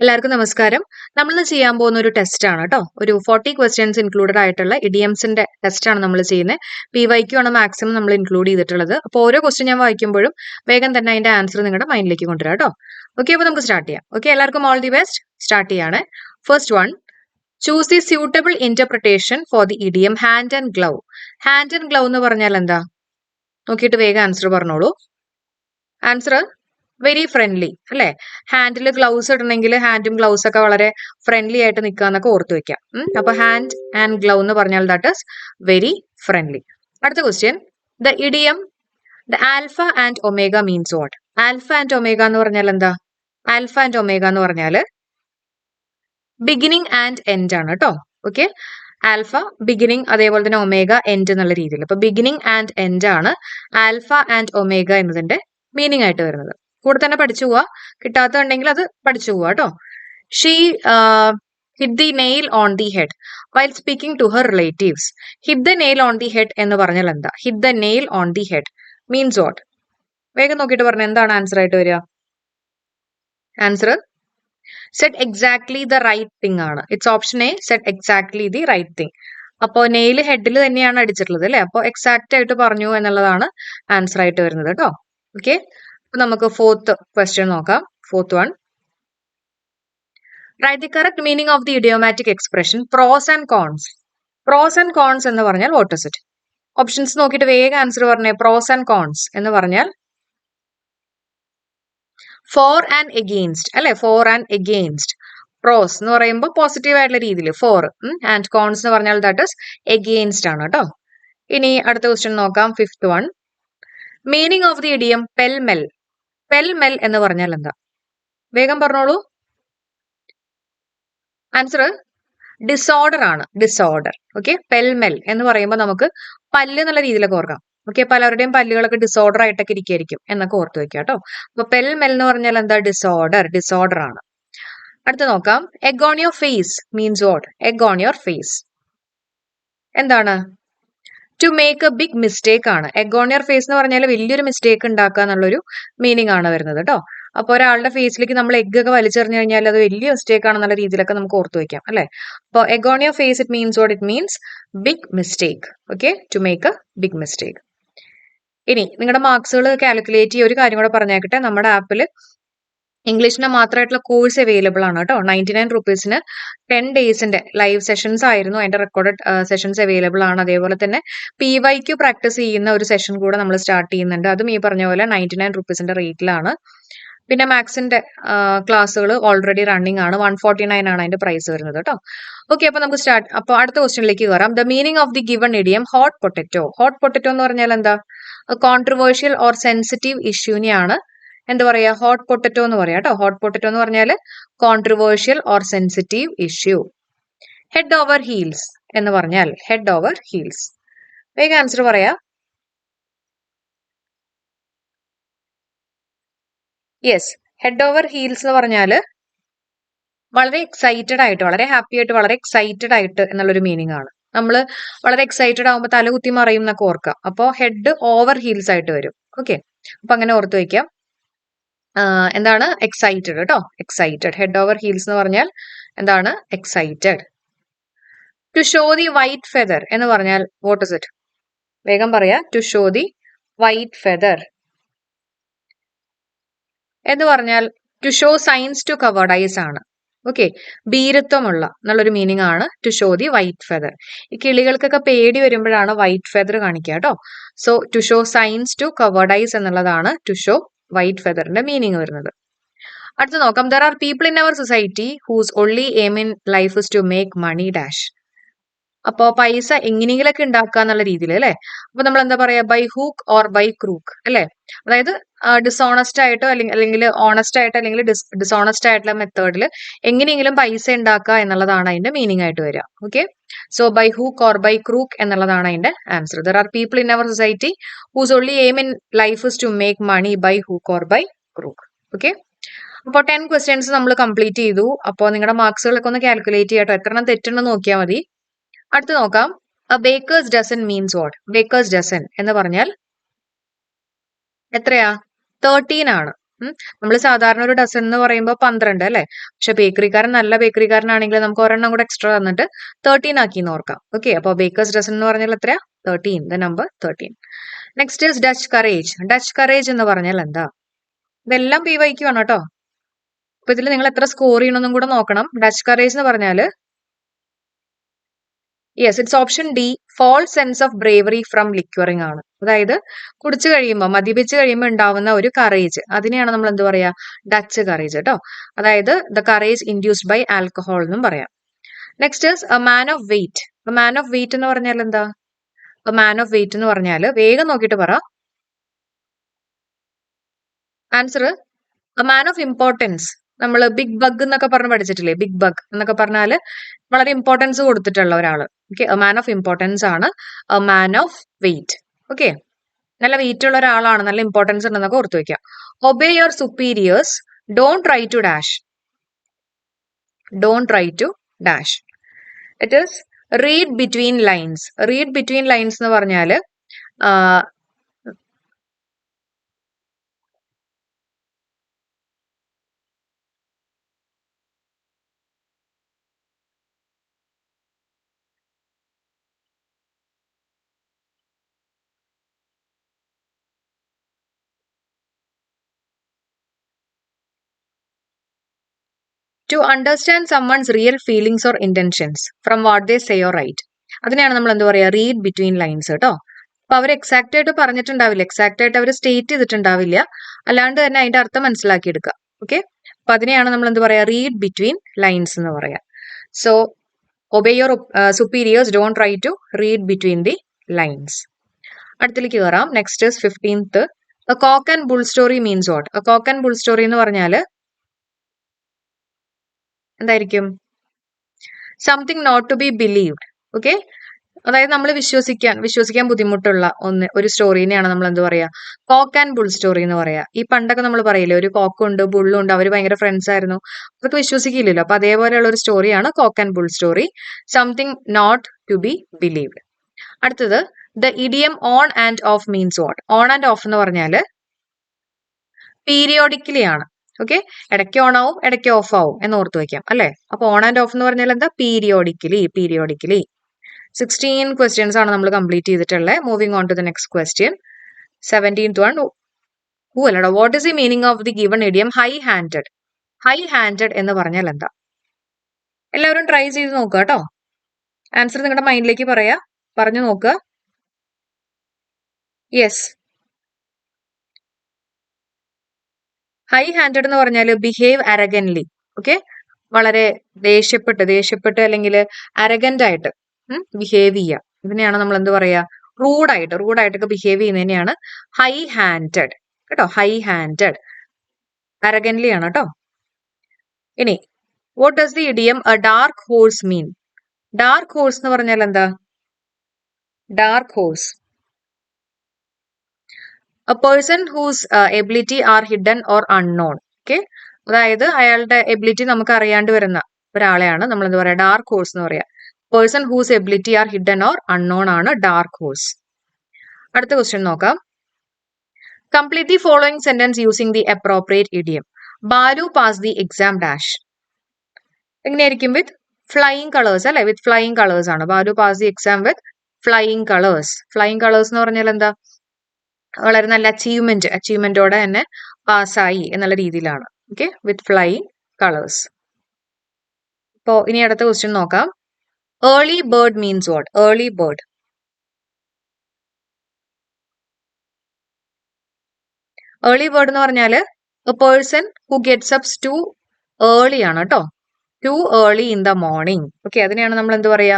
എല്ലാവർക്കും നമസ്കാരം. നമ്മളിന്ന് ചെയ്യാൻ പോകുന്ന ഒരു ടെസ്റ്റ് ആണ് കേട്ടോ ഒരു ഫോർട്ടി ക്വസ്റ്റ്യൻസ് ഇൻക്ലൂഡഡ് ആയിട്ടുള്ള ഇഡിയംസിന്റെ ടെസ്റ്റ് ആണ് നമ്മൾ ചെയ്യുന്നത് പി വൈക്കു ആണ് മാക്സിമം നമ്മൾ ഇൻക്ലൂഡ് ചെയ്തിട്ടുള്ളത്. അപ്പോൾ ഓരോ ക്വസ്റ്റ്യൻ ഞാൻ വായിക്കുമ്പോഴും വേഗം തന്നെ അതിന്റെ ആൻസർ നിങ്ങളുടെ മൈൻഡിലേക്ക് കൊണ്ടുവരാം കേട്ടോ ഓക്കെ അപ്പോൾ നമുക്ക് സ്റ്റാർട്ട് ചെയ്യാം. ഓക്കെ എല്ലാവർക്കും ഓൾ ദി ബെസ്റ്റ് സ്റ്റാർട്ട് ചെയ്യാണ്. First one choose the suitable interpretation for the idiom hand and glove hand and glove എന്ന് പറഞ്ഞാൽ എന്താ? നോക്കിയിട്ട് വേഗം ആൻസർ പറഞ്ഞോളൂ. ആൻസർ വെരി ഫ്രണ്ട്ലി അല്ലെ? ഹാൻഡിൽ ഗ്ലൗസ് ഇടണമെങ്കിൽ ഹാൻഡും ഗ്ലൗസ് ഒക്കെ വളരെ ഫ്രണ്ട്ലി ആയിട്ട് നിൽക്കുക എന്നൊക്കെ ഓർത്ത് വെക്കാം അപ്പൊ ഹാൻഡ് ആൻഡ് ഗ്ലൗ എന്ന് പറഞ്ഞാൽ ദാറ്റ് ഇസ് വെരി ഫ്രണ്ട്ലി അടുത്ത question the idiom the alpha and omega means what alpha and omega എന്ന് പറഞ്ഞാൽ എന്താ? ആൽഫ ആൻഡ് ഒമേഗ എന്ന് പറഞ്ഞാൽ ബിഗിനിങ് ആൻഡ് എൻഡ് ആണ് കേട്ടോ ഓക്കെ ആൽഫ ബിഗിനിങ് അതേപോലെ തന്നെ ഒമേഗ എൻഡ് എന്നുള്ള രീതിയിൽ. അപ്പൊ ബിഗിനിങ് ആൻഡ് എൻഡ് ആണ് ആൽഫ ആൻഡ് ഒമേഗ എന്നതിന്റെ മീനിങ് ആയിട്ട് വരുന്നത്. കൂടെ തന്നെ പഠിച്ചു പോവാ. കിട്ടാത്തുണ്ടെങ്കിൽ അത് പഠിച്ചു പോവാ കേട്ടോ she hit the nail on the head while speaking to her relatives hit the nail on the head എന്ന് പറഞ്ഞാൽ എന്താ? Hit the nail on the head means what വേഗം നോക്കിയിട്ട് പറഞ്ഞു. എന്താണ് ആൻസർ ആയിട്ട് വരിക? Answer set exactly the right thing ആണ്. It's option A set exactly the right thing അപ്പോ നെയിൽ ഹെഡിൽ തന്നെയാണ് അടിച്ചിട്ടുള്ളത് അല്ലെ? അപ്പോ എക്സാക്റ്റ് ആയിട്ട് പറഞ്ഞു എന്നുള്ളതാണ് ആൻസർ ആയിട്ട് വരുന്നത് കേട്ടോ ഓക്കെ അപ്പൊ നമുക്ക് ഫോർത്ത് ക്വസ്റ്റ്യൻ നോക്കാം. Fourth one right the correct meaning of the idiomatic expression pros and cons pros and cons എന്ന് പറഞ്ഞാൽ വാട്ട് ഇസ് ഇറ്റ് ഓപ്ഷൻസ് നോക്കിയിട്ട് വേഗം ആൻസർ പറഞ്ഞേ. പ്രോസ് ആൻഡ് കോൺസ് എന്ന് പറഞ്ഞാൽ ഫോർ ആൻഡ് എഗെയിൻസ്റ്റ് അല്ലെ? ഫോർ ആൻഡ് എഗെയിൻസ്റ്റ് പ്രോസ് എന്ന് പറയുമ്പോൾ പോസിറ്റീവ് ആയിട്ടുള്ള രീതിയിൽ ഫോർ ആൻഡ് കോൺസ് എന്ന് പറഞ്ഞാൽ ദാറ്റ് ഇസ് എഗെയിൻസ്റ്റ് ആണ് കേട്ടോ. ഇനി അടുത്ത ക്വസ്റ്റ്യൻ നോക്കാം. Fifth one meaning of the idiom pell mell pell mell എന്ന് പറഞ്ഞാൽ എന്താ? വേഗം പറഞ്ഞോളൂ. ആൻസർ ഡിസോർഡർ ആണ്. ഡിസോർഡർ ഓക്കെ പെൽമെൽ എന്ന് പറയുമ്പോൾ നമുക്ക് പല്ല് എന്നുള്ള രീതിയിലൊക്കെ ഓർക്കാം. ഓക്കെ പലരുടെയും പല്ലുകളൊക്കെ ഡിസോർഡർ ആയിട്ടൊക്കെ ഇരിക്കുകയായിരിക്കും എന്നൊക്കെ ഓർത്ത് വെക്കാം കേട്ടോ. അപ്പൊ പെൽമെൽ എന്ന് പറഞ്ഞാൽ എന്താ? ഡിസോർഡർ ഡിസോർഡർ ആണ്. അടുത്ത് നോക്കാം. Egg on your face means what egg on your face എന്താണ്? To make a big mistake ആണ്. എഗോണിയർ ഫേസ് എന്ന് പറഞ്ഞാൽ വലിയൊരു മിസ്റ്റേക്ക് ഉണ്ടാക്കുക എന്നുള്ളൊരു മീനിങ് ആണ് വരുന്നത് കേട്ടോ അപ്പോൾ ഒരാളുടെ ഫേസിലേക്ക് നമ്മൾ എഗ് ഒക്കെ വലിച്ചെറിഞ്ഞു കഴിഞ്ഞാൽ അത് വലിയ മിസ്റ്റേക്ക് ആണെന്നുള്ള രീതിയിലൊക്കെ നമുക്ക് ഓർത്തു വയ്ക്കാം അല്ലേ? അപ്പോൾ egg on your face it means what it means big mistake okay to make a big mistake ഇനി നിങ്ങളുടെ മാർക്സുകൾ കാൽക്കുലേറ്റ് ചെയ്യുക ഒരു കാര്യം കൂടെ പറഞ്ഞേക്കട്ടെ. നമ്മുടെ ആപ്പിൽ ഇംഗ്ലീഷിന് മാത്രമായിട്ടുള്ള കോഴ്സ് അവൈലബിൾ ആണ് കേട്ടോ. നയന്റി നയൻ റുപ്പീസിന് ടെൻ ഡേയ്സിന്റെ ലൈവ് സെഷൻസ് ആയിരുന്നു അതിന്റെ റെക്കോർഡഡ് സെഷൻസ് അവൈലബിൾ ആണ്. അതേപോലെ തന്നെ പി വൈ ക്യു പ്രാക്ടീസ് ചെയ്യുന്ന ഒരു സെഷൻ കൂടെ നമ്മൾ സ്റ്റാർട്ട് ചെയ്യുന്നുണ്ട്. അതും ഈ പറഞ്ഞ പോലെ നയന്റി നയൻ റുപ്പീസിന്റെ റേറ്റിലാണ് പിന്നെ മാത്സിന്റെ ക്ലാസ്സുകൾ ഓൾറെഡി റണ്ണിങ് ആണ്. വൺ ഫോർട്ടി നയൻ ആണ് അതിന്റെ പ്രൈസ് വരുന്നത് കേട്ടോ. ഓക്കെ അപ്പൊ നമുക്ക് സ്റ്റാർട്ട് അപ്പോൾ അടുത്ത ക്വസ്റ്റ്യനിലേക്ക് കയറാം the meaning of the given idiom hot potato hot potato എന്ന് പറഞ്ഞാൽ എന്താ? കോൺട്രവേഴ്ഷ്യൽ ഓർ സെൻസിറ്റീവ് ഇഷ്യൂനെയാണ് എന്താ പറയാ? ഹോട്ട് പൊട്ടറ്റോ എന്ന് പറയാം കേട്ടോ ഹോട്ട് പൊട്ടറ്റോ എന്ന് പറഞ്ഞാൽ controversial or sensitive issue head over heels എന്ന് പറഞ്ഞാൽ ഹെഡ് ഓവർ ഹീൽസ് വേഗം ആൻസർ പറയാ. യെസ് ഹെഡ് ഓവർ ഹീൽസ് എന്ന് പറഞ്ഞാൽ വളരെ എക്സൈറ്റഡ് ആയിട്ട് വളരെ ഹാപ്പി ആയിട്ട് വളരെ എക്സൈറ്റഡ് ആയിട്ട് എന്നുള്ളൊരു മീനിങ് ആണ്. നമ്മൾ വളരെ എക്സൈറ്റഡ് ആകുമ്പോൾ തല കുത്തി മറിയും എന്നൊക്കെ ഓർക്കാം. അപ്പോൾ ഹെഡ് ഓവർ ഹീൽസ് ആയിട്ട് വരും. ഓക്കെ അപ്പൊ അങ്ങനെ ഓർത്ത് വയ്ക്കാം എന്താണ്? എക്സൈറ്റഡ് കേട്ടോ. എക്സൈറ്റഡ് ഹെഡ് ഓവർ ഹീൽസ് എന്ന് പറഞ്ഞാൽ എന്താണ്? Excited to show the white feather എന്ന് പറഞ്ഞാൽ വാട്ട് ഇസ് ഇറ്റ് വേഗം പറയാ. To show the white feather എന്ന് പറഞ്ഞാൽ to show signs to cowardice ആണ്. ഓക്കെ ഭീരത്വമുള്ള എന്നുള്ളൊരു മീനിങ് ആണ് to show the white feather ഈ കിളികൾക്കൊക്കെ പേടി വരുമ്പോഴാണ് വൈറ്റ് ഫെദർ കാണിക്കുക കേട്ടോ. So to show signs to cowardice എന്നുള്ളതാണ് ടു ഷോ വൈറ്റ് ഫെദറിന്റെ മീനിങ് വരുന്നത്. അടുത്ത് നോക്കാം. There are people in our society whose only aim in life is to make money dash അപ്പോ പൈസ എങ്ങനെയെങ്കിലൊക്കെ ഉണ്ടാക്കുക എന്നുള്ള രീതിയിൽ അല്ലെ? അപ്പൊ നമ്മൾ എന്താ പറയാ? By hook or by crook അല്ലേ? അതായത് ഡിസോണസ്റ്റ് ആയിട്ടോ അല്ലെങ്കിൽ അല്ലെങ്കിൽ ഓണസ്റ്റ് ആയിട്ടോ അല്ലെങ്കിൽ ഡിസ് ഡിസോണസ്റ്റ് ആയിട്ടുള്ള മെത്തേഡിൽ എങ്ങനെയെങ്കിലും പൈസ ഉണ്ടാക്കുക എന്നുള്ളതാണ് അതിന്റെ മീനിങ് ആയിട്ട് വരിക. Okay so by hook or by crook എന്നുള്ളതാണ് അതിന്റെ answer there are people in our society whose only aim in life is to make money by hook or by crook okay അപ്പോൾ ടെൻ ക്വസ്റ്റ്യൻസ് നമ്മൾ complete ചെയ്തു. അപ്പോൾ നിങ്ങളുടെ മാർക്സുകളൊക്കെ ഒന്ന് calculate ചെയ്യട്ടോ. എത്ര എണ്ണം തെറ്റുണ്ടെന്ന് നോക്കിയാൽ മതി. അടുത്ത് നോക്കാം. A baker's dozen means what baker's dozen എന്ന് പറഞ്ഞാൽ എത്രയാ? തേർട്ടീൻ ആണ്. നമ്മൾ സാധാരണ ഒരു ഡസൺ എന്ന് പറയുമ്പോൾ പന്ത്രണ്ട് അല്ലേ? പക്ഷെ ബേക്കറിക്കാരൻ നല്ല ബേക്കറിക്കാരനാണെങ്കിൽ നമുക്ക് ഒരെണ്ണം കൂടെ എക്സ്ട്രാ തന്നിട്ട് തേർട്ടീൻ ആക്കി ഓർക്കാം. ഓക്കെ അപ്പോൾ ബേക്കേഴ്സ് ഡസൺ എന്ന് പറഞ്ഞാൽ എത്രയാ? Thirteen the number thirteen next is Dutch courage Dutch courage എന്ന് പറഞ്ഞാൽ എന്താ? ഇതെല്ലാം പി വൈക്ക് ആണ് കേട്ടോ. അപ്പൊ ഇതിൽ നിങ്ങൾ എത്ര സ്കോർ ചെയ്യണമെന്നും കൂടെ നോക്കണം. ഡച്ച് കറേജ് എന്ന് പറഞ്ഞാൽ yes it's option D false sense of bravery from liquoring ആണ്. അതായത് കുടിച്ചു കഴിയുമ്പോൾ മദ്യപിച്ച് കഴിയുമ്പോൾ ഉണ്ടാവുന്ന ഒരു കറേജ് അതിനെയാണ് നമ്മൾ എന്ത് പറയാ? ഡച്ച് കറേജ് കേട്ടോ അതായത് the courage induced by alcohol എന്നും പറയാം. Next is a man of weight a man of weight എന്ന് പറഞ്ഞാൽ എന്താ? എ മാൻ ഓഫ് വെയിറ്റ് എന്ന് പറഞ്ഞാൽ വേഗം നോക്കിയിട്ട് പറ. Answer a man of importance നമ്മൾ ബിഗ് ബഗ് എന്നൊക്കെ പറഞ്ഞ് പഠിച്ചിട്ടില്ലേ? ബിഗ് ബഗ് എന്നൊക്കെ പറഞ്ഞാൽ വളരെ ഇമ്പോർട്ടൻസ് കൊടുത്തിട്ടുള്ള ഒരാൾ okay a man of importance ആണ്. A man of weight okay നല്ല വെയിറ്റ് ഉള്ള ഒരാളാണ്. നല്ല ഇമ്പോർട്ടൻസ് ഉണ്ടെന്നൊക്കെ ഓർത്തു വെക്കാം. Obey your superiors don't try to dash don't try to dash it is read between lines read between lines എന്ന് പറഞ്ഞാൽ to understand someone's real feelings or intentions from what they say or write അതിനെയാണ് നമ്മൾ എന്താ പറയുക read between lines കേട്ടോ. അപ്പൊ അവർ exact ആയിട്ട് പറഞ്ഞിട്ടുണ്ടാവില്ല. Exact ആയിട്ട് അവർ സ്റ്റേറ്റ് ചെയ്തിട്ടുണ്ടാവില്ല. അല്ലാണ്ട് തന്നെ അതിന്റെ അർത്ഥം മനസ്സിലാക്കി എടുക്കുക ഓക്കെ അപ്പൊ അതിനെയാണ് നമ്മൾ എന്ത് പറയാ? റീഡ് ബിറ്റ്വീൻ ലൈൻസ് എന്ന് പറയാം. So obey your superiors don't try to read between the lines അടുത്തിലേക്ക് കയറാം next fifteenth cock and bull story means what cock and bull story എന്ന് പറഞ്ഞാൽ എന്തായിരിക്കും? Something not to be believed okay അതായത് നമ്മൾ വിശ്വസിക്കാൻ വിശ്വസിക്കാൻ ബുദ്ധിമുട്ടുള്ള ഒന്ന് ഒരു സ്റ്റോറീനെയാണ് നമ്മൾ എന്ത് പറയാ? കോക്ക് ആൻഡ് ബുൾ സ്റ്റോറി എന്ന് പറയാ. ഈ പണ്ടൊക്കെ നമ്മൾ പറയില്ലേ ഒരു കോക്കുണ്ട് ബുള്ളുണ്ട് അവർ ഭയങ്കര ഫ്രണ്ട്സ് ആയിരുന്നു. അതൊക്കെ വിശ്വസിക്കില്ലല്ലോ. അപ്പൊ അതേപോലെയുള്ള ഒരു സ്റ്റോറിയാണ് cock and bull story something not to be believed അടുത്തത് the idiom on and off means what on and off എന്ന് പറഞ്ഞാൽ പീരിയോഡിക്കലി ആണ്. ഓക്കെ ഇടയ്ക്ക് ഓൺ ആവും ഇടയ്ക്ക് ഓഫ് ആവും എന്ന് ഓർത്ത് വയ്ക്കാം അല്ലേ? അപ്പൊ ഓൺ ആൻഡ് ഓഫ് എന്ന് പറഞ്ഞാൽ എന്താ? പീരിയോഡിക്കലി പീരിയോഡിക്കലി സിക്സ്റ്റീൻ ക്വസ്റ്റ്യൻസ് ആണ് നമ്മൾ കംപ്ലീറ്റ് ചെയ്തിട്ടുള്ളത് moving on to the next question seventeenth one who അല്ലടോ what is the meaning of the given idiom high handed high handed എന്ന് പറഞ്ഞാൽ എന്താ? എല്ലാവരും ട്രൈ ചെയ്ത് നോക്കുക കേട്ടോ. ആൻസർ നിങ്ങളുടെ മൈൻഡിലേക്ക് പറയാ. പറഞ്ഞു നോക്കുക യെസ് ഹൈ ഹാൻഡഡ് എന്ന് പറഞ്ഞാൽ ബിഹേവ് അരഗൻലി ഓക്കെ വളരെ ദേഷ്യപ്പെട്ട് ദേഷ്യപ്പെട്ട് അല്ലെങ്കിൽ അരഗന്റ് ആയിട്ട് ബിഹേവ് ചെയ്യുക. ഇതിനെയാണ് നമ്മൾ എന്ത് പറയാ റൂഡായിട്ട് റൂഡായിട്ടൊക്കെ ബിഹേവ് ചെയ്യുന്നതിനെയാണ് ഹൈ ഹാൻഡഡ് കേട്ടോ? ഹൈ ഹാൻഡഡ് അരഗൻലി ആണ് കേട്ടോ? ഇനി what does the idiom a dark horse mean dark horse എന്ന് പറഞ്ഞാൽ എന്താ? Dark horse a person whose ability are hidden or unknown okay അതായത് അയാളുടെ എബിലിറ്റി നമുക്ക് അറിയാണ്ട് വരുന്ന ഒരാളെയാണ്. നമ്മൾ എന്താ പറയുക ഡാർക്ക് ഹോഴ്സ് എന്ന് പറയാ. Person whose ability are hidden or unknown ആണ് ഡാർക്ക് ഹോഴ്സ് അടുത്ത ക്വസ്റ്റ്യൻ നോക്കാം. Complete the following sentence using the appropriate idiom Balu pass the exam dash എങ്ങനെയായിരിക്കും വിത്ത് ഫ്ലൈയിങ് കളേഴ്സ് അല്ലെ? വിത്ത് ഫ്ലൈയിങ് കളേഴ്സ് ആണ്. Balu pass the exam with flying colours flying colours എന്ന് പറഞ്ഞാൽ എന്താ? വളരെ നല്ല അച്ചീവ്മെന്റ് അച്ചീവ്മെന്റോടെ തന്നെ പാസ്സായി എന്നുള്ള രീതിയിലാണ്. ഓക്കെ വിത്ത് ഫ്ലൈയിങ് കളേഴ്സ് ഇപ്പോ ഇനി അടുത്ത ക്വസ്റ്റ്യൻ നോക്കാം. Early bird means what early bird early bird എന്ന് പറഞ്ഞാൽ a person who gets ups too early ആണ് കേട്ടോ. Too early in the morning okay അതിനെയാണ് നമ്മൾ എന്ത് പറയാ?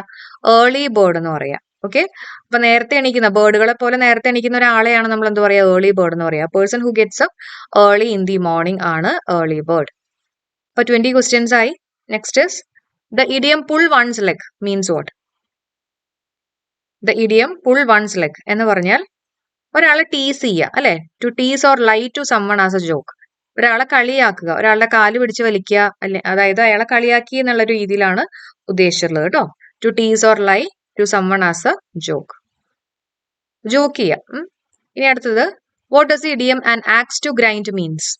ഏർലി ബേർഡ് എന്ന് പറയാ. ഓക്കെ അപ്പൊ നേരത്തെ എണീക്കുന്ന ബേർഡുകളെ പോലെ നേരത്തെ എണീക്കുന്ന ഒരാളെയാണ് നമ്മൾ എന്താ പറയാ? ഏർലി ബേർഡ് എന്ന് പറയാ. Person who gets up early in the morning ആണ് ഏർലി ബേർഡ് അപ്പൊ ട്വന്റി ക്വസ്റ്റ്യൻസ് ആയി. Next is the idiom pull one's leg means what the idiom pull one's leg എന്ന് പറഞ്ഞാൽ ഒരാളെ ടീസ് ചെയ്യുക അല്ലെ? To tease or lie to someone as a joke ഒരാളെ കളിയാക്കുക ഒരാളുടെ കാൽ പിടിച്ച് വലിക്കുക അല്ലെ അതായത് അയാളെ കളിയാക്കി എന്നുള്ള രീതിയിലാണ് ഉദ്ദേശിച്ചിട്ടുള്ളത് കേട്ടോ. To tease or lie to someone as a joke joke ചെയ്യുക ഇനി അടുത്തത് what does idiom and axe to grind means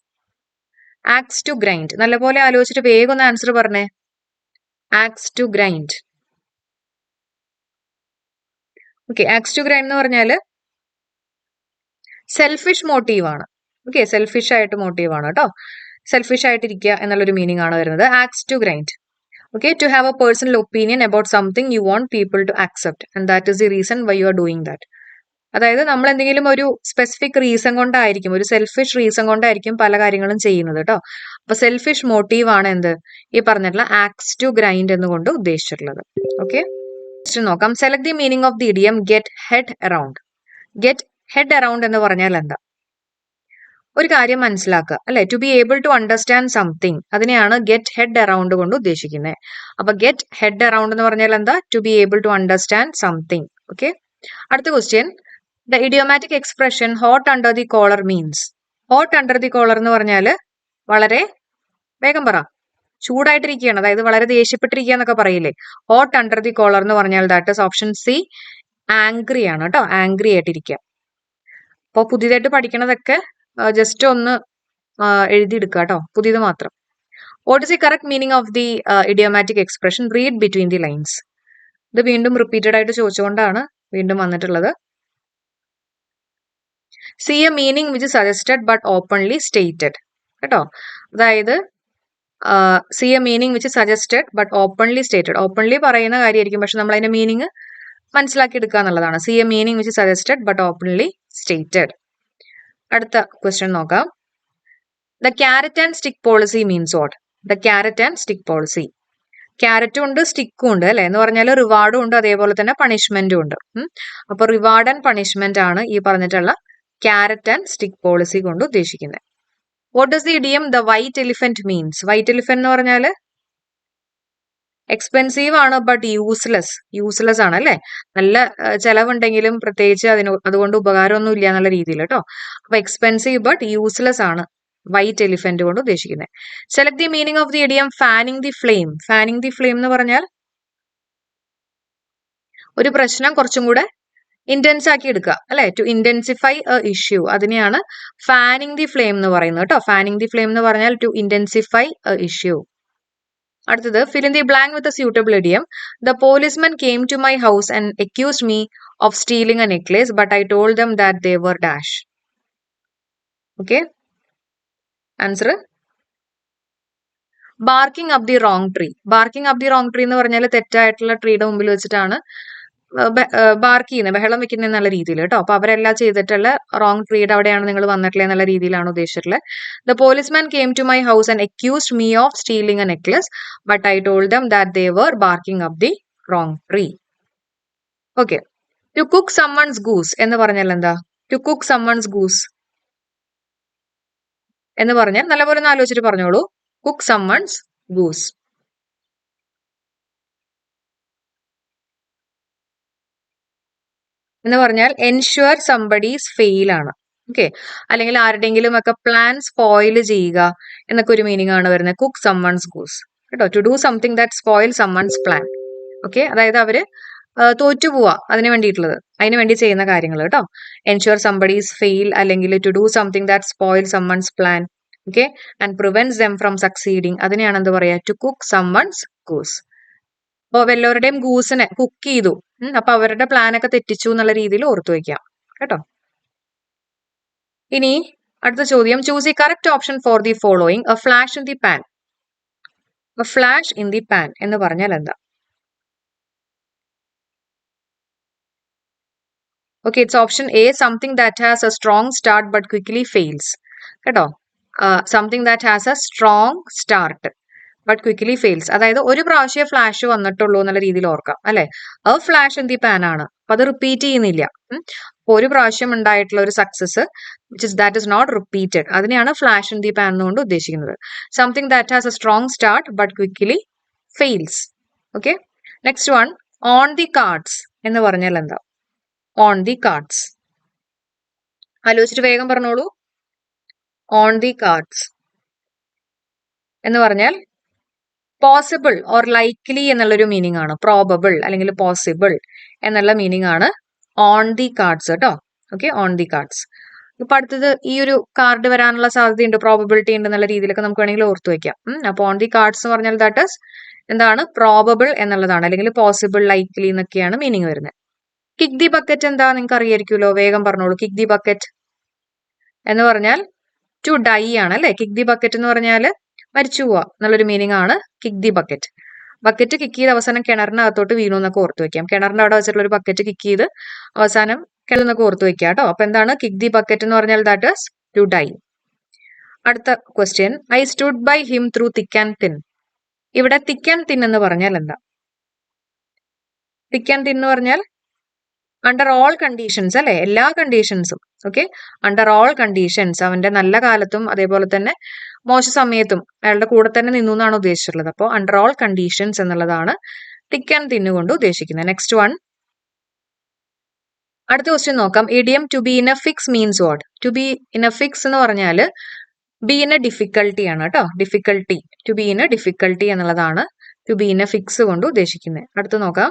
axe to grind നല്ലപോലെ ആലോചിച്ചിട്ട് വേഗം ഒന്ന് ആൻസർ പറഞ്ഞേ. Axe to grind okay axe to grind എന്ന് പറഞ്ഞാൽ സെൽഫിഷ് മോട്ടീവ് ആണ്. ഓക്കെ സെൽഫിഷ് ആയിട്ട് മോട്ടീവ് ആണ് കേട്ടോ. സെൽഫിഷ് ആയിട്ടിരിക്കുക എന്നുള്ളൊരു മീനിങ് ആണ് വരുന്നത്. Axe to grind okay to have a personal opinion about something you want people to accept and that is the reason why you are doing that അതായത് നമ്മൾ എന്തെങ്കിലും ഒരു സ്പെസിഫിക് റീസൺ കൊണ്ടായിരിക്കും ഒരു സെൽഫിഷ് റീസൺ കൊണ്ടായിരിക്കും പല കാര്യങ്ങളും ചെയ്യുന്നത് കേട്ടോ അപ്പൊ സെൽഫിഷ് മോട്ടീവ് ആണ് എന്ത്? ഈ പറഞ്ഞിട്ടുള്ള ആക്സ് ടു ഗ്രൈൻഡ് എന്നുകൊണ്ട് ഉദ്ദേശിച്ചിട്ടുള്ളത്. ഓക്കെ നോക്കാം. Select the meaning of the idiom get head around get head around എന്ന് പറഞ്ഞാൽ എന്താ? ഒരു കാര്യം മനസ്സിലാക്കുക. അല്ലെ? To be able to understand something അതിനെയാണ് ഗെറ്റ് ഹെഡ് അറൌണ്ട് കൊണ്ട് ഉദ്ദേശിക്കുന്നത് അപ്പൊ ഗെറ്റ് ഹെഡ് അറൌണ്ട് എന്ന് പറഞ്ഞാൽ എന്താ? To be able to understand something okay അടുത്ത question the idiomatic expression hot under the collar means hot under the collar എന്ന് പറഞ്ഞാൽ വളരെ വേഗം പറ. ചൂടായിട്ടിരിക്കുകയാണ്. അതായത് വളരെ ദേഷ്യപ്പെട്ടിരിക്കുക എന്നൊക്കെ പറയില്ലേ? ഹോട്ട് അണ്ടർ ദി കോളർ എന്ന് പറഞ്ഞാൽ that is option C angry ആണ് കേട്ടോ. ആംഗ്രി ആയിട്ടിരിക്കുക. അപ്പോൾ പുതിയതായിട്ട് പഠിക്കണതൊക്കെ ജസ്റ്റ് ഒന്ന് എഴുതിയെടുക്കുക കേട്ടോ പുതിയത് മാത്രം. What is the correct meaning of the idiomatic expression read between the lines ഇത് വീണ്ടും റിപ്പീറ്റഡ് ആയിട്ട് ചോദിച്ചുകൊണ്ടാണ് വീണ്ടും വന്നിട്ടുള്ളത്. C a meaning which suggested but openly stated കേട്ടോ? അതായത് C a meaning which suggested but openly stated openly പറയുന്ന കാര്യമായിരിക്കും. പക്ഷെ നമ്മൾ അതിന്റെ മീനിങ് മനസ്സിലാക്കി എടുക്കുക എന്നുള്ളതാണ് C a meaning which suggested but openly stated അടുത്ത ക്വസ്റ്റ്യൻ നോക്കാം. The carrot and stick policy means what the carrot and stick policy ക്യാരറ്റും ഉണ്ട് സ്റ്റിക്കും ഉണ്ട് അല്ലെ? എന്ന് പറഞ്ഞാൽ റിവാർഡും ഉണ്ട് അതേപോലെ തന്നെ പണിഷ്മെന്റും ഉണ്ട്. അപ്പൊ റിവാർഡ് ആൻഡ് പണിഷ്മെന്റ് ആണ് ഈ പറഞ്ഞിട്ടുള്ള ക്യാരറ്റ് ആൻഡ് സ്റ്റിക്ക് പോളിസി കൊണ്ട് ഉദ്ദേശിക്കുന്നത്. What does the idiom the white elephant means white elephant എന്ന് പറഞ്ഞാൽ എക്സ്പെൻസീവ് ആണ് ബട്ട് യൂസ്ലെസ് യൂസ്ലെസ് ആണ് അല്ലെ? നല്ല ചെലവുണ്ടെങ്കിലും പ്രത്യേകിച്ച് അതിന് അതുകൊണ്ട് ഉപകാരമൊന്നും ഇല്ല എന്നുള്ള രീതിയിൽ കേട്ടോ. അപ്പൊ എക്സ്പെൻസീവ് ബട്ട് യൂസ്ലെസ് ആണ്. വൈറ്റ് എലിഫന്റ് കൊണ്ട് ഉദ്ദേശിക്കുന്നത് select the meaning of the idiom fanning the flame fanning the flame എന്ന് പറഞ്ഞാൽ ഒരു പ്രശ്നം കുറച്ചും കൂടെ ഇന്റൻസ് ആക്കി എടുക്കുക അല്ലെ? ടു ഇന്റൻസിഫൈ എ ഇഷ്യൂ അതിനെയാണ് ഫാനിങ് ദി ഫ്ലെയിം എന്ന് പറയുന്നത് കേട്ടോ. ഫാനിങ് ദി ഫ്ലെയിം എന്ന് പറഞ്ഞാൽ ടു ഇന്റൻസിഫൈ എ ഇഷ്യൂ അടുത്തത് fill in the blank with suitable idiom the policeman came to my house and accused me of stealing a necklace but I told them that they were dash okay answer barking up the wrong tree barking up the wrong tree എന്ന് പറഞ്ഞാൽ തെറ്റായിട്ടുള്ള ട്രീയുടെ മുമ്പിൽ വെച്ചിട്ടാണ് BARC ചെയ്യുന്നത് ബഹളം വെക്കുന്ന എന്നുള്ള രീതിയിൽ കേട്ടോ അപ്പൊ അവരെല്ലാം ചെയ്തിട്ടുള്ള റോങ് ട്രീഡ് അവിടെയാണ് നിങ്ങൾ വന്നിട്ടുള്ളത് എന്നുള്ള രീതിയിലാണ് ഉദ്ദേശിച്ചിട്ടുള്ളത് the policeman came to my house and accused me of stealing a necklace but I told them that they were barking up the wrong tree okay to cook someone's goose എന്ന് പറഞ്ഞാൽ എന്താ? To cook someone's goose എന്ന് പറഞ്ഞാൽ നല്ലപോലെ ഒന്ന് ആലോചിച്ചിട്ട് പറഞ്ഞോളൂ. Cook someone's goose എന്ന് പറഞ്ഞാൽ എൻഷുവർ സംബഡീസ് ഫെയിൽ ആണ്. ഓക്കെ അല്ലെങ്കിൽ ആരുടെങ്കിലും ഒക്കെ പ്ലാൻസ് സ്പോയിൽ ചെയ്യുക എന്നൊക്കെ ഒരു മീനിങ് ആണ് വരുന്നത്. കുക്ക് സമ്മൺസ് ഗൂസ് കേട്ടോ? To do something that spoil someone's plan okay അതായത് അവർ തോറ്റുപോവാ അതിന് വേണ്ടിയിട്ടുള്ളത്. അതിന് വേണ്ടി ചെയ്യുന്ന കാര്യങ്ങൾ കേട്ടോ. എൻഷുവർ സംബഡീസ് ഫെയിൽ അല്ലെങ്കിൽ to do something that spoil someone's plan okay and prevents them from succeeding അതിനെയാണ് എന്ത് പറയാ ടു കുക്ക് സമ്മൺസ് ഗൂസ് അപ്പോൾ വല്ലവരുടെയും ഗൂസിനെ കുക്ക് ചെയ്തു. അപ്പൊ അവരുടെ പ്ലാനൊക്കെ തെറ്റിച്ചു എന്നുള്ള രീതിയിൽ ഓർത്തു വയ്ക്കാം കേട്ടോ? ഇനി അടുത്ത ചോദ്യം. Choose the correct option for the following a flash in the pan a flash in the pan എന്ന് പറഞ്ഞാൽ എന്താ? Okay it's option A something that has a strong start but quickly fails കേട്ടോ? Something that has a strong start but quickly fails അതായത് ഒരു പ്രാവശ്യം flash വന്നിട്ടുള്ളൂ എന്നുള്ള രീതിയിൽ ഓർക്കാം അല്ലെ? ആ ഫ്ലാഷ് എന്ത് ആണ്. അപ്പൊ അത് റിപ്പീറ്റ് ചെയ്യുന്നില്ല. ഒരു പ്രാവശ്യം ഉണ്ടായിട്ടുള്ള ഒരു success which is that is not repeated അതിനെയാണ് ഫ്ലാഷ് ഇൻ ദി പാൻ എന്നുകൊണ്ട് ഉദ്ദേശിക്കുന്നത്. Something that has a strong start but quickly fails okay next one on the cards എന്ന് പറഞ്ഞാൽ എന്താ? ഓൺ ദി കാർഡ്സ് ആലോചിച്ചിട്ട് വേഗം പറഞ്ഞോളൂ. ഓൺ ദി കാർഡ്സ് എന്ന് പറഞ്ഞാൽ പോസിബിൾ ഓർ ലൈക്ലി എന്നുള്ളൊരു മീനിങ് ആണ്. പ്രോബബിൾ അല്ലെങ്കിൽ പോസിബിൾ എന്നുള്ള മീനിങ് ആണ് ഓൺ ദി കാർഡ്സ് കേട്ടോ ഓക്കെ ഓൺ ദി കാർഡ്സ് ഇപ്പൊ അടുത്തത് ഈ ഒരു കാർഡ് വരാനുള്ള സാധ്യതയുണ്ട് പ്രോബബിലിറ്റി ഉണ്ട് എന്നുള്ള രീതിയിലൊക്കെ നമുക്ക് വേണമെങ്കിൽ ഓർത്തു വെക്കാം അപ്പോൾ ഓൺ ദി കാർഡ്സ് എന്ന് പറഞ്ഞാൽ ദാറ്റ് ഇസ് എന്താണ്? പ്രോബബിൾ എന്നുള്ളതാണ്. അല്ലെങ്കിൽ പോസിബിൾ ലൈക്ലി എന്നൊക്കെയാണ് മീനിങ് വരുന്നത്. കിക്ക് ദി ബക്കറ്റ് എന്താ നിങ്ങൾക്ക് അറിയായിരിക്കുമല്ലോ? വേഗം പറഞ്ഞോളൂ. കിക്ക് ദി ബക്കറ്റ് എന്ന് പറഞ്ഞാൽ ടു ഡൈ ആണ് അല്ലെ? കിക്ക് ദി ബക്കറ്റ് എന്ന് പറഞ്ഞാൽ മരിച്ചു പോവുക എന്നുള്ളൊരു മീനിങ് ആണ് kick the bucket bucket kick ചെയ്ത് അവസാനം കിണറിനകത്തോട്ട് വീണു എന്നൊക്കെ ഓർത്ത് വെക്കാം. കിണറിന്റെ അവിടെ വെച്ചിട്ടുള്ള ഒരു ബക്കറ്റ് കിക്ക് ചെയ്ത് അവസാനം കിണന്നൊക്കെ ഓർത്ത് വെക്കാം കേട്ടോ. അപ്പൊ എന്താണ്? കിക്ക് ദി ബക്കറ്റ് എന്ന് പറഞ്ഞാൽ ദാറ്റ് ഇസ് ടു ഡൈ അടുത്ത question I stood by him through thick and thin ഇവിടെ തിക്ക് ആൻഡ് തിൻ എന്ന് പറഞ്ഞാൽ എന്താ? തിക്ക് ആൻഡ് തിൻ എന്ന് പറഞ്ഞാൽ അണ്ടർ ഓൾ കണ്ടീഷൻസ് അല്ലെ? എല്ലാ കണ്ടീഷൻസും ഓക്കെ അണ്ടർ ഓൾ കണ്ടീഷൻസ് അവന്റെ നല്ല കാലത്തും അതേപോലെ തന്നെ മോശ സമയത്തും അയാളുടെ കൂടെ തന്നെ നിന്നു എന്നാണ് ഉദ്ദേശിച്ചിട്ടുള്ളത്. അപ്പോൾ അണ്ടർ ഓൾ കണ്ടീഷൻസ് എന്നുള്ളതാണ് ടിക്ക് ആൻഡ് തിന്നുകൊണ്ട് ഉദ്ദേശിക്കുന്നത്. നെക്സ്റ്റ് വൺ അടുത്ത ക്വസ്റ്റ്യൻ നോക്കാം. Idiom to be in a fix means what to be in a fix എന്ന് പറഞ്ഞാൽ ബി ഇൻ എ ഡിഫിക്കൽട്ടി ആണ് കേട്ടോ. Difficulty to be in a difficulty എന്നുള്ളതാണ് to be in a fix കൊണ്ട് ഉദ്ദേശിക്കുന്നത്. അടുത്ത് നോക്കാം.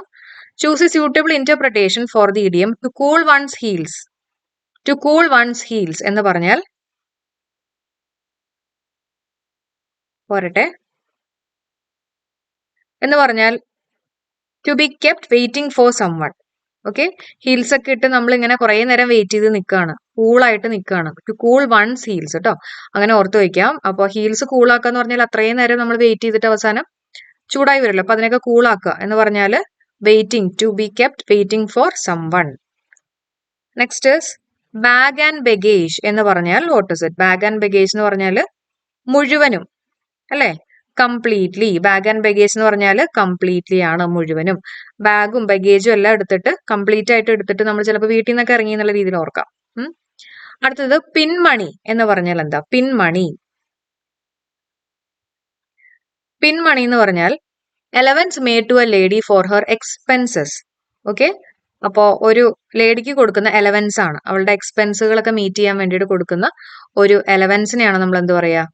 Choose a suitable interpretation for the idiom to cool one's heels to cool one's heels എന്ന് പറഞ്ഞാൽ പോരട്ടെ. എന്ന് പറഞ്ഞാൽ to be kept waiting for someone okay heels ഒക്കെ ഇട്ട് നമ്മൾ ഇങ്ങനെ കുറെ നേരം വെയിറ്റ് ചെയ്ത് നിൽക്കുകയാണ് കൂളായിട്ട് നിൽക്കുകയാണ് ടു കൂൾ വൺസ് ഹീൽസ് കേട്ടോ അങ്ങനെ ഓർത്ത് വയ്ക്കാം അപ്പോൾ ഹീൽസ് കൂളാക്കുക എന്ന് പറഞ്ഞാൽ അത്രയും നേരം നമ്മൾ വെയിറ്റ് ചെയ്തിട്ട് അവസാനം ചൂടായി വരുമല്ലോ അപ്പൊ അതിനൊക്കെ കൂളാക്കുക എന്ന് പറഞ്ഞാൽ waiting to be kept waiting for someone next bag and baggage എന്ന് പറഞ്ഞാൽ what is it bag and baggage എന്ന് പറഞ്ഞാൽ മുഴുവനും അല്ലേ? കംപ്ലീറ്റ്ലി ബാഗ് ആൻഡ് ബഗേജ് എന്ന് പറഞ്ഞാൽ കംപ്ലീറ്റ്ലി ആണ് മുഴുവനും. ബാഗും ബഗേജും എല്ലാം എടുത്തിട്ട് കംപ്ലീറ്റ് ആയിട്ട് എടുത്തിട്ട് നമ്മൾ ചിലപ്പോൾ വീട്ടിൽ നിന്നൊക്കെ ഇറങ്ങി എന്നുള്ള രീതിയിൽ ഓർക്കാം. അടുത്തത് പിൻമണി എന്ന് പറഞ്ഞാൽ എന്താ? പിൻമണി പിൻമണി എന്ന് പറഞ്ഞാൽ allowance made to a lady for her expenses okay അപ്പോ ഒരു ലേഡിക്ക് കൊടുക്കുന്ന എലവൻസ് ആണ്. അവളുടെ എക്സ്പെൻസുകളൊക്കെ മീറ്റ് ചെയ്യാൻ വേണ്ടിയിട്ട് കൊടുക്കുന്ന ഒരു എലവൻസിനെയാണ് നമ്മൾ എന്ത് പറയാ?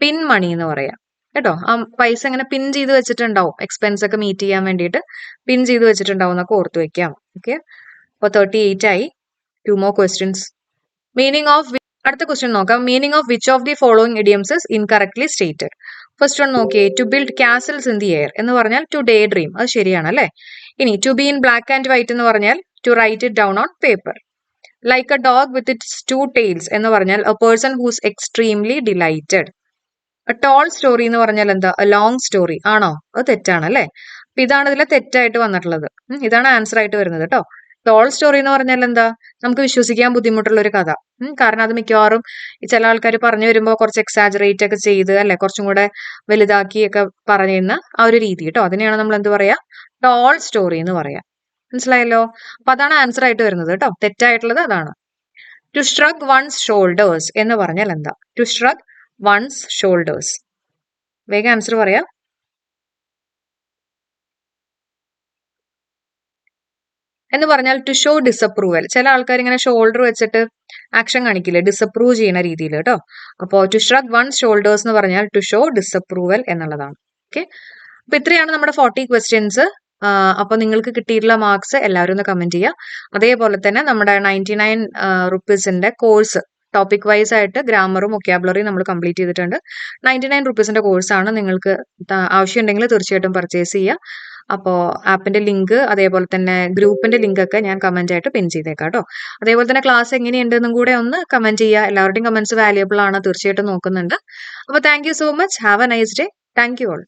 പിൻ മണി എന്ന് പറയാ. കേട്ടോ? ആ പൈസ ഇങ്ങനെ പിൻ ചെയ്ത് വെച്ചിട്ടുണ്ടാവും. എക്സ്പെൻസ് ഒക്കെ മീറ്റ് ചെയ്യാൻ വേണ്ടിയിട്ട് പിൻ ചെയ്ത് വെച്ചിട്ടുണ്ടാവും എന്നൊക്കെ ഓർത്ത് വെക്കാം. ഓക്കെ അപ്പോൾ തേർട്ടി എയ്റ്റ് ആയി two more questions meaning of അടുത്ത ക്വസ്റ്റ്യൻ നോക്കാം. Meaning of which of the following idioms is incorrectly stated first one നോക്കിയേ to build castles in the air എന്ന് പറഞ്ഞാൽ ടു ഡേ ഡ്രീം അത് ശരിയാണ് അല്ലേ? ഇനി to be in black and white എന്ന് പറഞ്ഞാൽ to write it down on paper like a dog with its two tails എന്ന് പറഞ്ഞാൽ a person whose extremely delighted a tall story എന്ന് പറഞ്ഞാൽ എന്താ? എ ലോങ് സ്റ്റോറി ആണോ? അത് തെറ്റാണ് അല്ലേ? അപ്പൊ ഇതാണ് ഇതിലെ തെറ്റായിട്ട് വന്നിട്ടുള്ളത്. ഇതാണ് ആൻസർ ആയിട്ട് വരുന്നത് കേട്ടോ ടോൾ സ്റ്റോറി എന്ന് പറഞ്ഞാൽ എന്താ? നമുക്ക് വിശ്വസിക്കാൻ ബുദ്ധിമുട്ടുള്ള ഒരു കഥ. കാരണം അത് മിക്കവാറും ചില ആൾക്കാർ പറഞ്ഞു വരുമ്പോൾ കുറച്ച് എക്സാജറേറ്റ് ഒക്കെ ചെയ്ത് അല്ലെ കുറച്ചും കൂടെ വലുതാക്കിയൊക്കെ പറയുന്ന ആ ഒരു രീതി കേട്ടോ. അതിനെയാണ് നമ്മൾ എന്ത് പറയാ? ടോൾ സ്റ്റോറി എന്ന് പറയാ. മനസ്സിലായല്ലോ? അപ്പൊ അതാണ് ആൻസർ ആയിട്ട് വരുന്നത് കേട്ടോ. തെറ്റായിട്ടുള്ളത് അതാണ്. ടു സ്ട്രഗ് വൺസ് ഷോൾഡേഴ്സ് എന്ന് പറഞ്ഞാൽ എന്താ? ടു സ്ട്രഗ് വൺസ് ഷോൾഡേഴ്സ് വേഗം ആൻസർ പറയാം. എന്ന് പറഞ്ഞാൽ ടു ഷോ ഡിസപ്രൂവൽ ചില ആൾക്കാർ ഇങ്ങനെ ഷോൾഡർ വെച്ചിട്ട് ആക്ഷൻ കാണിക്കില്ലേ? ഡിസപ്രൂവ് ചെയ്യുന്ന രീതിയിൽ കേട്ടോ. അപ്പോൾ ടു ഷ്രഗ് വൺ ഷോൾഡേഴ്സ് എന്ന് പറഞ്ഞാൽ ടു ഷോ ഡിസപ്രൂവൽ എന്നുള്ളതാണ്. ഓക്കെ അപ്പൊ ഇത്രയാണ് നമ്മുടെ ഫോർട്ടി ക്വസ്റ്റ്യൻസ് അപ്പൊ നിങ്ങൾക്ക് കിട്ടിയിട്ടുള്ള മാർക്സ് എല്ലാവരും ഒന്ന് കമന്റ് ചെയ്യുക. അതേപോലെ തന്നെ നമ്മുടെ നയന്റി നയൻ റുപ്പീസിന്റെ കോഴ്സ് ടോപ്പിക് വൈസ് ആയിട്ട് ഗ്രാമറും ഒക്കാബ്ലറിയും നമ്മൾ കംപ്ലീറ്റ് ചെയ്തിട്ടുണ്ട്. നയന്റി നയൻ റുപ്പീസിന്റെ കോഴ്സാണ് നിങ്ങൾക്ക് ആവശ്യമുണ്ടെങ്കിൽ തീർച്ചയായിട്ടും പർച്ചേസ് ചെയ്യുക. അപ്പോൾ ആപ്പിന്റെ ലിങ്ക് അതേപോലെ തന്നെ ഗ്രൂപ്പിന്റെ ലിങ്കൊക്കെ ഞാൻ കമന്റ് ആയിട്ട് പിൻ ചെയ്തേക്കാം കേട്ടോ അതേപോലെ തന്നെ ക്ലാസ് എങ്ങനെയുണ്ടെന്നും കൂടെ ഒന്ന് കമന്റ് ചെയ്യുക. എല്ലാവരുടെയും കമന്റ്സ് വാല്യുബിൾ ആണ് തീർച്ചയായിട്ടും നോക്കുന്നുണ്ട്. അപ്പോൾ thank so much have a nice day thank all